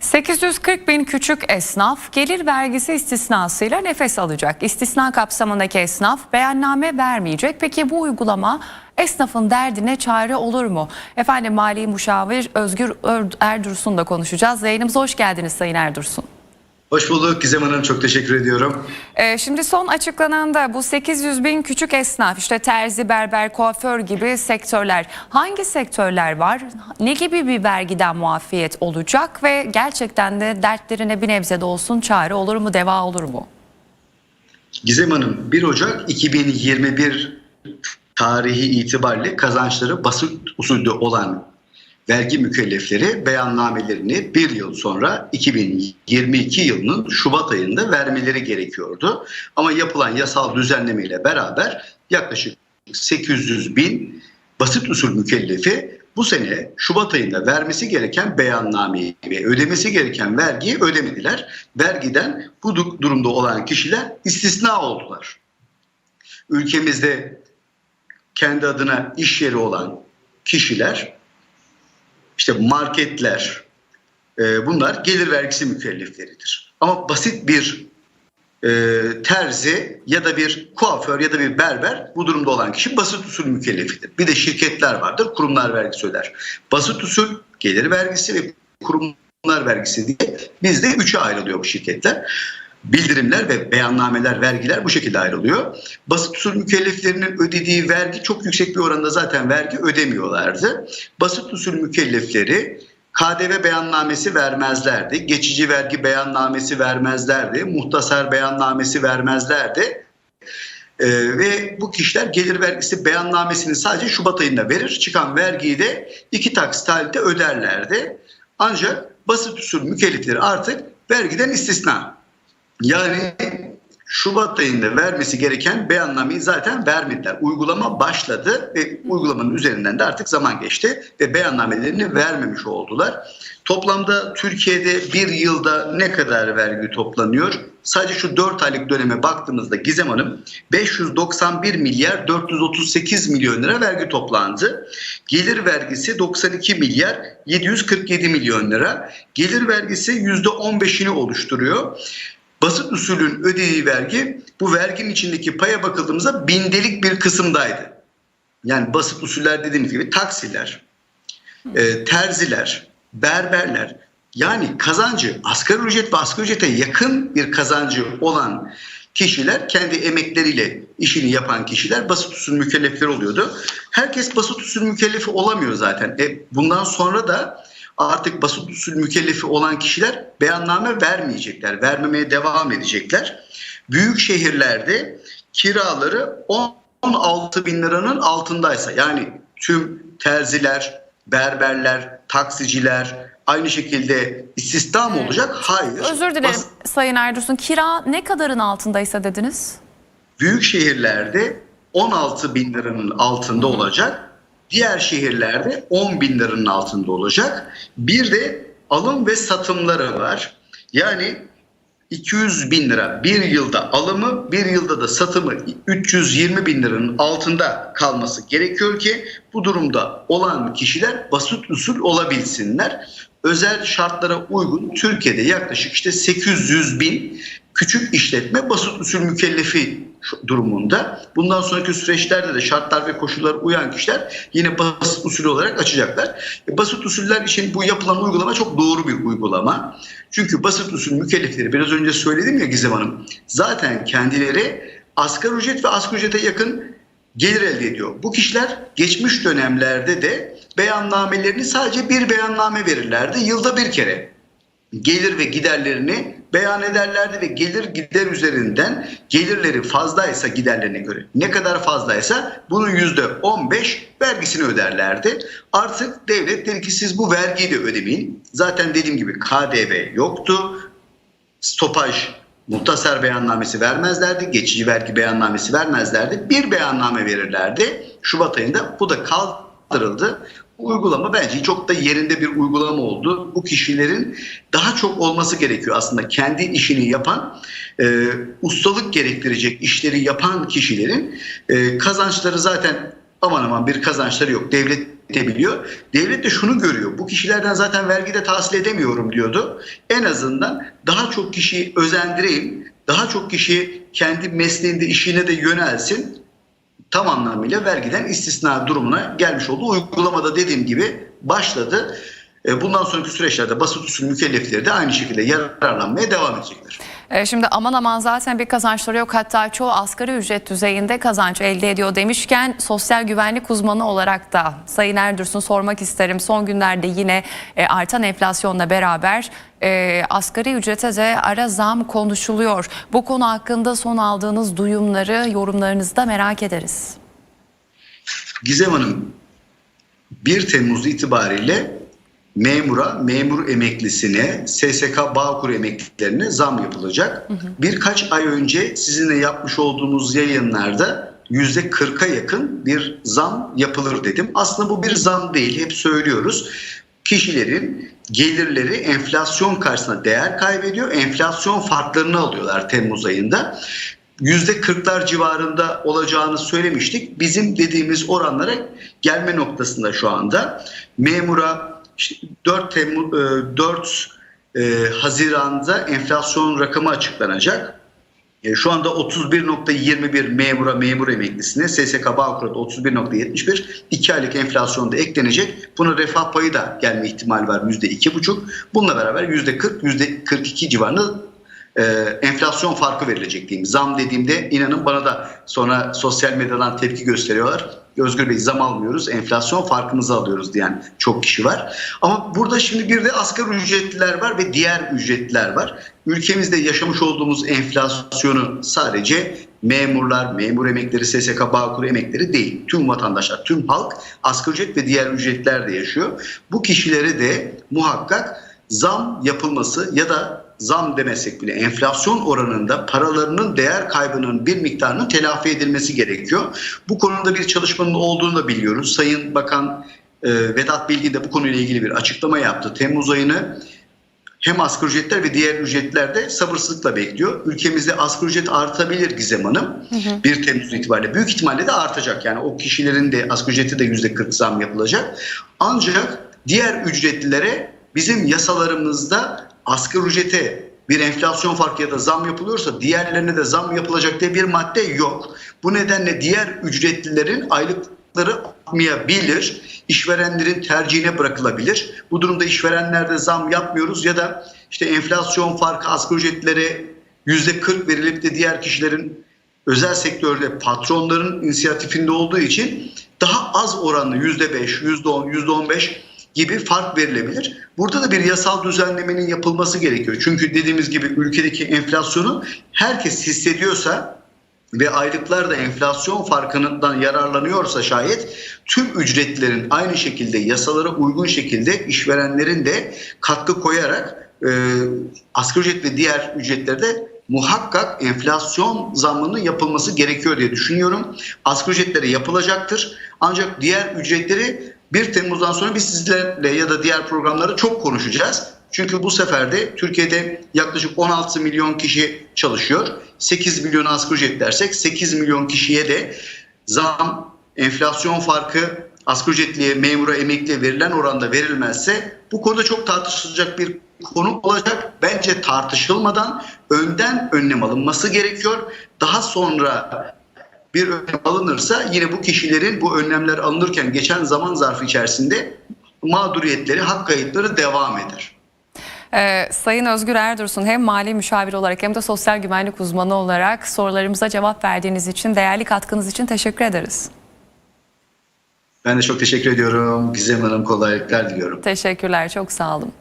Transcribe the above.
840 bin küçük esnaf gelir vergisi istisnasıyla nefes alacak. İstisna kapsamındaki esnaf beyanname vermeyecek. Peki bu uygulama esnafın derdine çare olur mu? Efendim Mali Muşavir Özgür Erdursun'la konuşacağız. Yayınımıza hoş geldiniz Sayın Erdursun. Hoş bulduk Gizem Hanım. Çok teşekkür ediyorum. Ee, şimdi son açıklanan da bu 800 bin küçük esnaf işte terzi, berber, kuaför gibi sektörler. Hangi sektörler var? Ne gibi bir vergiden muafiyet olacak ve gerçekten de dertlerine bir nebze de olsun çare olur mu, deva olur mu? Gizem Hanım 1 Ocak 2021 tarihi itibariyle kazançları basit usulde olan vergi mükellefleri beyannamelerini bir yıl sonra 2022 yılının Şubat ayında vermeleri gerekiyordu. Ama yapılan yasal düzenleme ile beraber yaklaşık 800 bin basit usul mükellefi bu sene Şubat ayında vermesi gereken beyannameyi ve ödemesi gereken vergiyi ödemediler. Vergiden bu du- durumda olan kişiler istisna oldular. Ülkemizde kendi adına iş yeri olan kişiler, işte marketler, e, bunlar gelir vergisi mükellefleridir. Ama basit bir e, terzi ya da bir kuaför ya da bir berber bu durumda olan kişi basit usul mükellefidir. Bir de şirketler vardır, kurumlar vergisi öder. Basit usul gelir vergisi ve kurumlar vergisi diye bizde üçe ayrılıyor bu şirketler. Bildirimler ve beyannameler, vergiler bu şekilde ayrılıyor. Basit usul mükelleflerinin ödediği vergi çok yüksek bir oranda zaten vergi ödemiyorlardı. Basit usul mükellefleri KDV beyannamesi vermezlerdi. Geçici vergi beyannamesi vermezlerdi. Muhtasar beyannamesi vermezlerdi. Ee, ve bu kişiler gelir vergisi beyannamesini sadece Şubat ayında verir. Çıkan vergiyi de iki taksit halinde öderlerdi. Ancak basit usul mükellefleri artık vergiden istisna. Yani Şubat ayında vermesi gereken beyannameyi zaten vermediler. Uygulama başladı ve uygulamanın üzerinden de artık zaman geçti ve beyannamelerini vermemiş oldular. Toplamda Türkiye'de bir yılda ne kadar vergi toplanıyor? Sadece şu 4 aylık döneme baktığımızda Gizem Hanım 591 milyar 438 milyon lira vergi toplandı. Gelir vergisi 92 milyar 747 milyon lira. Gelir vergisi %15'ini oluşturuyor. Basit usulün ödediği vergi bu verginin içindeki paya bakıldığımızda bindelik bir kısımdaydı. Yani basit usuller dediğimiz gibi taksiler, e, terziler, berberler yani kazancı asgari ücret ve asgari ücrete yakın bir kazancı olan kişiler kendi emekleriyle işini yapan kişiler basit usul mükellefleri oluyordu. Herkes basit usul mükellefi olamıyor zaten. E, bundan sonra da artık basit usul mükellefi olan kişiler beyanname vermeyecekler, vermemeye devam edecekler. Büyük şehirlerde kiraları 16 bin liranın altındaysa yani tüm terziler, berberler, taksiciler aynı şekilde istihdam olacak. Hayır. Özür dilerim Bas- Sayın Erdursun. Kira ne kadarın altındaysa dediniz? büyük şehirlerde 16 bin liranın altında olacak. Diğer şehirlerde 10 bin liranın altında olacak. Bir de alım ve satımları var. Yani 200 bin lira bir yılda alımı bir yılda da satımı 320 bin liranın altında kalması gerekiyor ki bu durumda olan kişiler basit usul olabilsinler. Özel şartlara uygun Türkiye'de yaklaşık işte 800 bin küçük işletme basit usul mükellefi durumunda. Bundan sonraki süreçlerde de şartlar ve koşullar uyan kişiler yine basit usul olarak açacaklar. E, basit usuller için bu yapılan uygulama çok doğru bir uygulama. Çünkü basit usul mükellefleri biraz önce söyledim ya Gizem Hanım zaten kendileri asgari ücret ve asgari ücrete yakın gelir elde ediyor. Bu kişiler geçmiş dönemlerde de beyannamelerini sadece bir beyanname verirlerdi yılda bir kere gelir ve giderlerini beyan ederlerdi ve gelir gider üzerinden gelirleri fazlaysa giderlerine göre ne kadar fazlaysa bunun yüzde 15 vergisini öderlerdi. Artık devlet dedi ki siz bu vergiyi de ödemeyin. Zaten dediğim gibi KDV yoktu. Stopaj muhtasar beyannamesi vermezlerdi. Geçici vergi beyannamesi vermezlerdi. Bir beyanname verirlerdi. Şubat ayında bu da kaldırıldı. Bu uygulama bence çok da yerinde bir uygulama oldu. Bu kişilerin daha çok olması gerekiyor aslında. Kendi işini yapan, e, ustalık gerektirecek işleri yapan kişilerin e, kazançları zaten aman aman bir kazançları yok. Devlet edebiliyor. Devlet de şunu görüyor. Bu kişilerden zaten vergide tahsil edemiyorum diyordu. En azından daha çok kişiyi özendireyim. Daha çok kişi kendi mesleğinde işine de yönelsin. Tam anlamıyla vergiden istisna durumuna gelmiş oldu. Uygulamada dediğim gibi başladı. E, Bundan sonraki süreçlerde basit usul mükellefleri de aynı şekilde yararlanmaya devam edecekler. E, Şimdi aman aman zaten bir kazançları yok hatta çoğu asgari ücret düzeyinde kazanç elde ediyor demişken sosyal güvenlik uzmanı olarak da Sayın Erdurs'un sormak isterim. Son günlerde yine e, artan enflasyonla beraber e, asgari ücrete de ara zam konuşuluyor. Bu konu hakkında son aldığınız duyumları yorumlarınızı da merak ederiz. Gizem Hanım 1 Temmuz itibariyle memura, memur emeklisine, SSK Bağkur emeklilerine zam yapılacak. Birkaç ay önce sizinle yapmış olduğumuz yayınlarda %40'a yakın bir zam yapılır dedim. Aslında bu bir zam değil, hep söylüyoruz. Kişilerin gelirleri enflasyon karşısında değer kaybediyor. Enflasyon farklarını alıyorlar Temmuz ayında. %40'lar civarında olacağını söylemiştik. Bizim dediğimiz oranlara gelme noktasında şu anda. Memura 4 Temmuz 4 e, Haziran'da enflasyon rakamı açıklanacak. E, Şu anda 31.21 memura memur emeklisine SSK Bağkur'da 31.71 2 aylık enflasyonda eklenecek. Buna refah payı da gelme ihtimali var %2,5. Bununla beraber %40 %42 civarında e, enflasyon farkı verilecek diyeyim. Zam dediğimde inanın bana da sonra sosyal medyadan tepki gösteriyorlar. Özgür Bey zam almıyoruz, enflasyon farkımızı alıyoruz diyen çok kişi var. Ama burada şimdi bir de asgari ücretliler var ve diğer ücretliler var. Ülkemizde yaşamış olduğumuz enflasyonu sadece memurlar, memur emekleri, SSK Bağkur emekleri değil. Tüm vatandaşlar, tüm halk asgari ücret ve diğer ücretler de yaşıyor. Bu kişilere de muhakkak zam yapılması ya da zam demesek bile enflasyon oranında paralarının değer kaybının bir miktarının telafi edilmesi gerekiyor. Bu konuda bir çalışmanın olduğunu da biliyoruz. Sayın Bakan e, Vedat Bilgin de bu konuyla ilgili bir açıklama yaptı. Temmuz ayını hem asgari ücretler ve diğer ücretler de sabırsızlıkla bekliyor. Ülkemizde asgari ücret artabilir Gizem Hanım. 1 Temmuz itibariyle büyük ihtimalle de artacak. Yani o kişilerin de asgari ücreti de %40 zam yapılacak. Ancak diğer ücretlilere bizim yasalarımızda asgari ücrete bir enflasyon farkı ya da zam yapılıyorsa diğerlerine de zam yapılacak diye bir madde yok. Bu nedenle diğer ücretlilerin aylıkları artmayabilir. İşverenlerin tercihine bırakılabilir. Bu durumda işverenlerde zam yapmıyoruz ya da işte enflasyon farkı asgari ücretlere %40 verilip de diğer kişilerin özel sektörde patronların inisiyatifinde olduğu için daha az oranlı %5, %10, %15 gibi fark verilebilir. Burada da bir yasal düzenlemenin yapılması gerekiyor. Çünkü dediğimiz gibi ülkedeki enflasyonu herkes hissediyorsa ve aylıklar da enflasyon farkından yararlanıyorsa şayet tüm ücretlerin aynı şekilde yasalara uygun şekilde işverenlerin de katkı koyarak e, asgari ücret ve diğer ücretlerde muhakkak enflasyon zammının yapılması gerekiyor diye düşünüyorum. Asgari ücretlere yapılacaktır. Ancak diğer ücretleri 1 Temmuz'dan sonra biz sizlerle ya da diğer programları çok konuşacağız. Çünkü bu sefer de Türkiye'de yaklaşık 16 milyon kişi çalışıyor. 8 milyon asgari ücret dersek 8 milyon kişiye de zam, enflasyon farkı asgari ücretliye, memura, emekliye verilen oranda verilmezse bu konuda çok tartışılacak bir konu olacak. Bence tartışılmadan önden önlem alınması gerekiyor. Daha sonra bir önlem alınırsa yine bu kişilerin bu önlemler alınırken geçen zaman zarfı içerisinde mağduriyetleri, hak kayıpları devam eder. Ee, Sayın Özgür Erdursun hem mali müşavir olarak hem de sosyal güvenlik uzmanı olarak sorularımıza cevap verdiğiniz için, değerli katkınız için teşekkür ederiz. Ben de çok teşekkür ediyorum. Gizem Hanım kolaylıklar diliyorum. Teşekkürler, çok sağ olun.